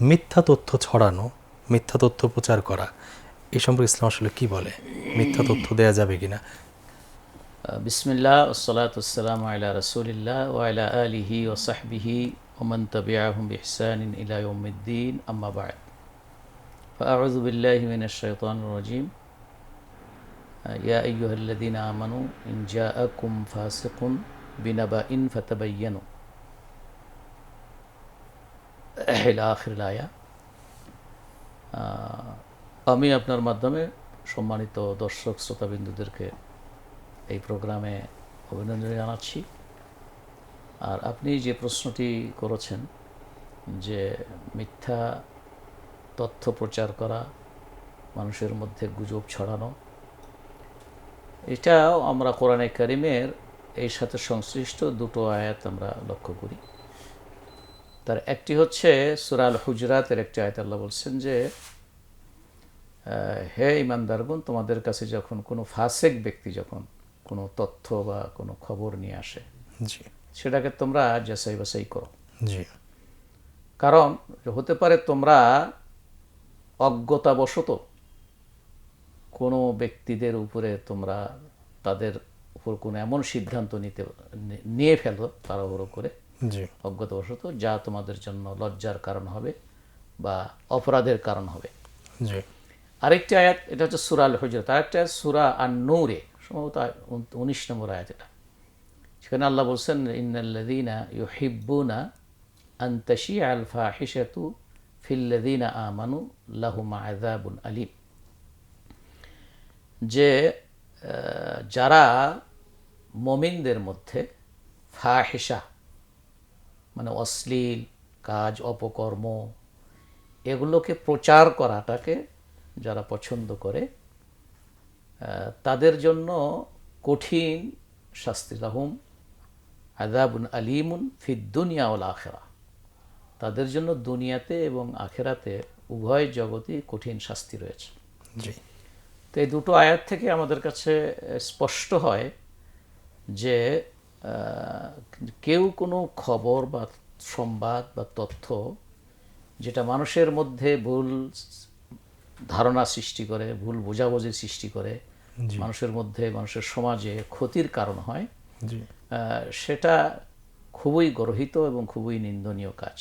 মিথ্যা তথ্য ছড়ানো মিথ্যা তথ্য প্রচার করা এ সম্পর্কে ইসলাম আসলে কি বলে মিথ্যা তথ্য দেয়া যাবে কিনা বিসমিল্লাহ ওসলাত আসসালামু আলা রসুলিল্লাহ ওয়ালা আলিহি ও সাহবিহি ওমন তবিআহম ইহসান ইলা ইয়ৌমিদ্দিন আম্মা বাদ فأعوذ بالله من الشيطان الرجيم يا أيها الذين آمنوا إن جاءكم فاسق بنبأ فتبينوا আখিরায়া আমি আপনার মাধ্যমে সম্মানিত দর্শক শ্রোতাবিন্দুদেরকে এই প্রোগ্রামে অভিনন্দন জানাচ্ছি। আর আপনি যে প্রশ্নটি করেছেন যে মিথ্যা তথ্য প্রচার করা, মানুষের মধ্যে গুজব ছড়ানো, এটাও আমরা কোরআনে কারিমের এই সাথে সংশ্লিষ্ট দুটো আয়াত আমরা লক্ষ্য করি। তার একটি হচ্ছে সুরাল হুজরাতের একটি আয়াত আল্লাহ বলছেন যে হে ইমানদারগুন তোমাদের কাছে যখন কোনো ফাসেক ব্যক্তি যখন কোনো তথ্য বা কোনো খবর নিয়ে আসে সেটাকে তোমরা যাচাই বাছাই করো। কারণ হতে পারে তোমরা অজ্ঞতাবশত কোনো ব্যক্তিদের উপরে তোমরা তাদের উপর কোনো এমন সিদ্ধান্ত নিতে নিয়ে ফেলো তাড়াহুড়ো করে অজ্ঞতাবশত যা তোমাদের জন্য লজ্জার কারণ হবে বা অপরাধের কারণ হবে। আরেকটি আয়াত এটা হচ্ছে সুরা আল হজরত আরেকটা আয়াত সুরা আর নূরে সম্ভবত উনিশ নম্বর আয়াত এটা সেখানে আল্লাহ বলছেন ইন্নাল্লাযীনা ইউহিব্বুনা আন তাশিআ আল ফাহিশাতু ফিল্লাযীনা আমানু লাহুম আযাবুন আলীম। যে যারা মমিনদের মধ্যে ফাহিশা মানে অশ্লীল কাজ অপকর্ম এগুলোকে প্রচার করাটাকে যারা পছন্দ করে তাদের জন্য কঠিন শাস্তি লাহুম আদাবুন আলিমুন ফিদ্দুনিয়া ওল আখেরা। তাদের জন্য দুনিয়াতে এবং আখেরাতে উভয় জগতেই কঠিন শাস্তি রয়েছে। জি। তো এই দুটো আয়াত থেকে আমাদের কাছে স্পষ্ট হয় যে কেউ কোনো খবর বা সংবাদ বা তথ্য যেটা মানুষের মধ্যে ভুল ধারণা সৃষ্টি করে ভুল বোঝাবুঝি সৃষ্টি করে মানুষের মধ্যে মানুষের সমাজে ক্ষতির কারণ হয় সেটা খুবই গর্হিত এবং খুবই নিন্দনীয় কাজ।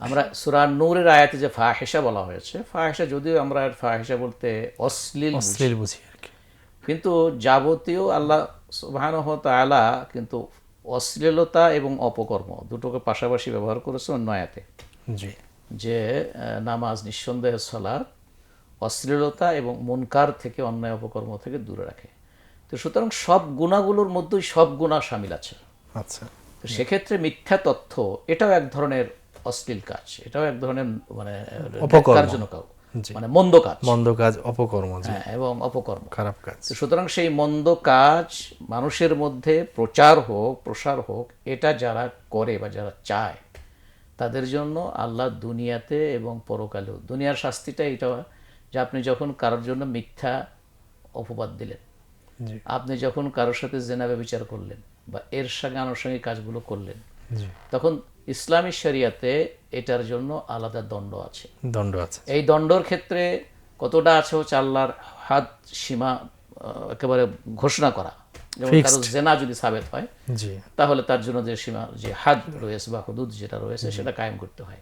আমরা সুরান নূরের আয়াতে যে ফাহেসা বলা হয়েছে ফাহেসা যদিও আমরা ফাহেসা বলতে অশ্লীল। অশ্লীল বুঝি। কিন্তু যাবতীয় আল্লাহ সুবাহানহ তাআলা কিন্তু অশ্লীলতা এবং অপকর্ম দুটোকে পাশাপাশি ব্যবহার করেছে অন্য আয়াতে। জি। যে নামাজ নিঃসন্দেহে সালাদ অশ্লীলতা এবং মনকার থেকে অন্যায় অপকর্ম থেকে দূরে রাখে। তো সুতরাং সব গুণাগুলোর মধ্যেই সব গুণা সামিল আছে। আচ্ছা। তো সেক্ষেত্রে মিথ্যা তথ্য এটাও এক ধরনের অশ্লীল কাজ এটাও এক ধরনের মানে অপকর্ম। মানে মন্দ কাজ। মন্দ কাজ অপকর্ম হ্যাঁ, এবং অপকর্ম। খারাপ কাজ। সুতরাং সেই মন্দ কাজ মানুষের মধ্যে প্রচার হোক প্রসার হোক এটা যারা করে বা যারা চায় তাদের জন্য আল্লাহ দুনিয়াতে এবং পরকালেও দুনিয়ার শাস্তিটা এটা যে আপনি যখন কারোর জন্য মিথ্যা অপবাদ দিলেন আপনি যখন কারোর সাথে জেনাবে বিচার করলেন বা এর সঙ্গে আনুষঙ্গিক কাজগুলো করলেন তখন ইসলামী শরিয়াতে এটার জন্য আলাদা দণ্ড আছে। দণ্ড আছে। এই দণ্ডর ক্ষেত্রে কতটা আছে হচ্ছে আল্লাহর হাত সীমা একেবারে ঘোষণা করা। যেমন কারও জেনা যদি সাবেত হয় তাহলে তার জন্য যে সীমা যে হাদ রয়েছে বা হদুদ যেটা রয়েছে সেটা কায়েম করতে হয়।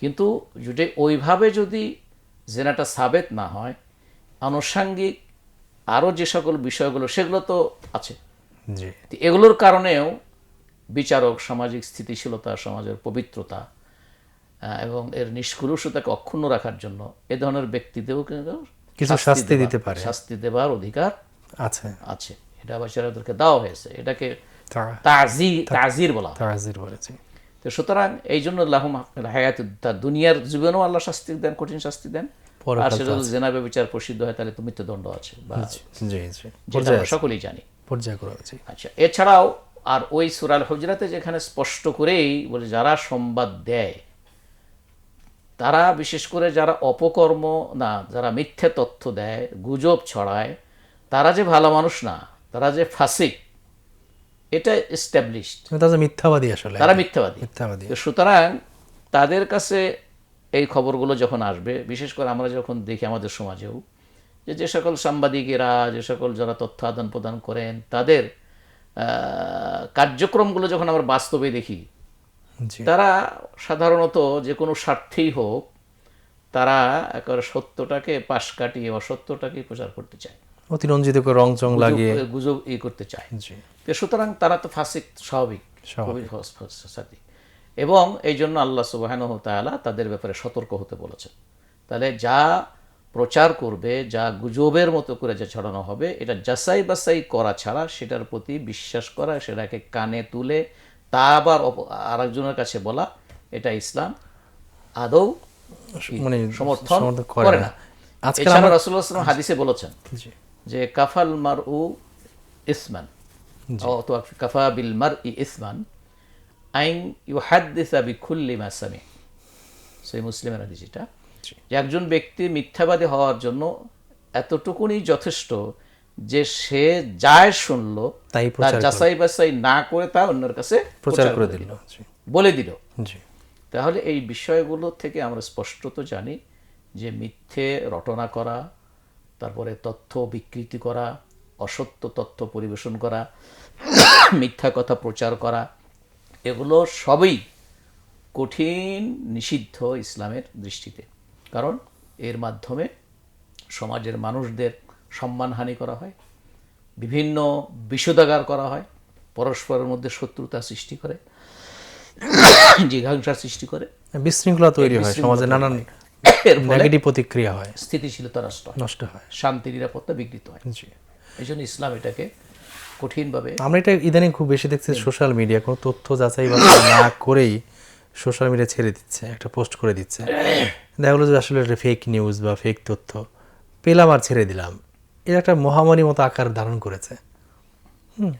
কিন্তু যদি ওইভাবে যদি জেনাটা সাবেত না হয় আনুষাঙ্গিক আরও যে সকল বিষয়গুলো সেগুলো তো আছে। এগুলোর কারণেও বিচারক সামাজিক স্থিতিশীলতা সমাজের পবিত্রতা এবং এর নিষ্কুলসতাকে অক্ষুণ্ণ রাখার জন্য এ ধরনের ব্যক্তিদেরও কিন্তু কিছু শাস্তি দিতে পারে। শাস্তি দেবার অধিকার আছে। আছে। এটা বাচ্চাদেরকে দেওয়া হয়েছে। এটাকে তাজি তাজির বলা তারাজির বলেছি। তো সুতরাং এই জন্য লাহুম হায়াত দুনিয়ার জীবনেও আল্লাহ শাস্তি দেন কঠিন শাস্তি দেন। আর সেটা যদি জেনাবে বিচার প্রসিদ্ধ হয় তাহলে তো মৃত্যুদণ্ড আছে বা সকলেই জানি। পর্যায় করা আচ্ছা এছাড়াও আর ওই সুরাল হজরাতে যেখানে স্পষ্ট করেই বলে যারা সংবাদ দেয় তারা বিশেষ করে যারা অপকর্ম না যারা মিথ্যে তথ্য দেয় গুজব ছড়ায় তারা যে ভালো মানুষ না তারা যে ফাসিক এটা এস্টাবলিশড তারা মিথ্যাবাদী আসলে। তারা মিথ্যাবাদী। মিথ্যাবাদী। সুতরাং তাদের কাছে এই খবরগুলো যখন আসবে বিশেষ করে আমরা যখন দেখি আমাদের সমাজেও যে যে সকল সাংবাদিকেরা যে সকল যারা তথ্য আদান প্রদান করেন তাদের কার্যক্রমগুলো যখন আমরা বাস্তবে দেখি তারা সাধারণত যে কোনো স্বার্থেই হোক তারা একেবারে সত্যটাকে পাশ কাটিয়ে অসত্যটাকে প্রচার করতে চায়। অতিরঞ্জিত করে রং চং লাগিয়ে। গুজব- ই করতে চায়। তো সুতরাং তারা তো ফাসিক স্বাভাবিক। এবং এই জন্য আল্লাহ সুবাহান তাআলা তাদের ব্যাপারে সতর্ক হতে বলেছেন। তাহলে যা প্রচার করবে যা গুজবের মতো করে যা ছড়ানো হবে এটা যাচাই বাছাই করা ছাড়া সেটার প্রতি বিশ্বাস করা সেটাকে কানে তুলে তা আবার আরেকজনের কাছে বলা এটা ইসলাম আদৌ মানে সমর্থন করে না। এছাড়া আলাইহি ওয়াসাল্লাম হাদিসে বলেছেন যে কাফাল মার উ ইসমান কাফা বিল মার ই ইসমান আইন ইউ হাদ্দিসা বি খুল্লি মা সামি সেই মুসলিমের হাদিস এটা। যে একজন ব্যক্তি মিথ্যাবাদী হওয়ার জন্য এতটুকুনি যথেষ্ট যে সে যায় শুনলো তাই যাচাই বাছাই না করে তা অন্যের কাছে প্রচার করে দিল। বলে দিল। তাহলে এই বিষয়গুলো থেকে আমরা স্পষ্টত জানি যে মিথ্যে রটনা করা তারপরে তথ্য বিকৃতি করা অসত্য তথ্য পরিবেশন করা মিথ্যা কথা প্রচার করা এগুলো সবই কঠিন নিষিদ্ধ ইসলামের দৃষ্টিতে। কারণ এর মাধ্যমে সমাজের মানুষদের সম্মানহানি করা হয় বিভিন্ন বিষোদাগার করা হয় পরস্পরের মধ্যে শত্রুতা সৃষ্টি করে জিঘাংসা সৃষ্টি করে। বিশৃঙ্খলা তৈরি হয় সমাজে নানান নেগেটিভ প্রতিক্রিয়া হয়। স্থিতিশীলতা নষ্ট নষ্ট হয়। শান্তি নিরাপত্তা বিঘ্নিত হয়। এই জন্য ইসলাম এটাকে কঠিনভাবে আমরা এটা ইদানিং খুব বেশি দেখছি সোশ্যাল মিডিয়া কোনো তথ্য যাচাই না করেই সোশ্যাল মিডিয়া ছেড়ে দিচ্ছে একটা পোস্ট করে দিচ্ছে। দেখা গেলো যে আসলে এটা ফেক নিউজ বা ফেক তথ্য পেলাম আর ছেড়ে দিলাম। এর একটা মহামারী মতো আকার ধারণ করেছে।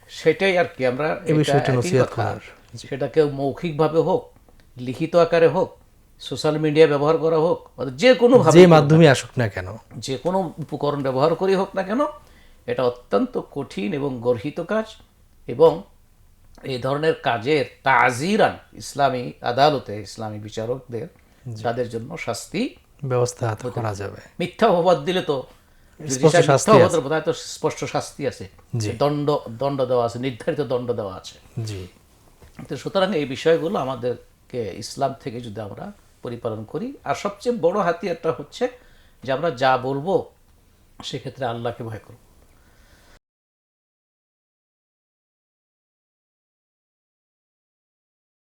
সেটাই আর কি আমরা এই এটা বিষয়টি নসিহত করার। সেটা কেউ মৌখিকভাবে হোক লিখিত আকারে হোক সোশ্যাল মিডিয়া ব্যবহার করা হোক যে কোনো যে মাধ্যমে আসুক না কেন। যে কোনো উপকরণ ব্যবহার করি হোক না কেন এটা অত্যন্ত কঠিন এবং গর্হিত কাজ এবং এই ধরনের কাজের তাজিরান ইসলামী আদালতে ইসলামী বিচারকদের তাদের জন্য শাস্তি ব্যবস্থা করা যাবে। মিথ্যা অপবাদ দিলে তো স্পষ্ট শাস্তি তো স্পষ্ট আছে। দণ্ড দণ্ড দেওয়া আছে নির্ধারিত দণ্ড দেওয়া আছে। জি। তো সুতরাং এই বিষয়গুলো আমাদেরকে ইসলাম থেকে যদি আমরা পরিপালন করি আর সবচেয়ে বড় হাতিয়ারটা হচ্ছে যে আমরা যা বলব সেক্ষেত্রে আল্লাহকে ভয় করব।